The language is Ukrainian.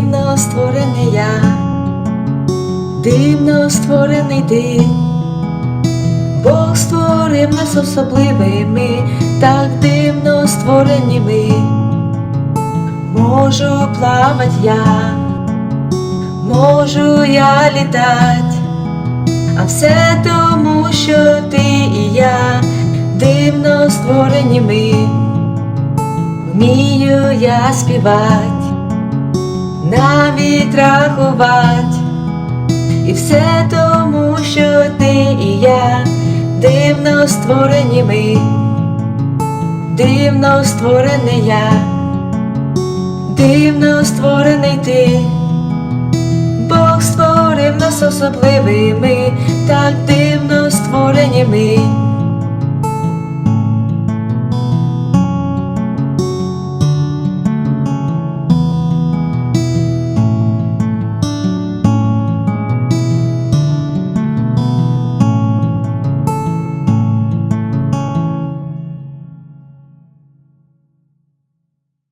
дивно створений я, дивно створений ти. Бог створив нас особливими, так дивно створені ми. Можу плавать я, можу я літать, а все тому, що ти і я дивно створені ми. Вмію я співать, навіть рахувати. І все тому, що ти і я дивно створені ми, дивно створений я, дивно створений ти, Бог створив нас особливими, так дивно створені ми.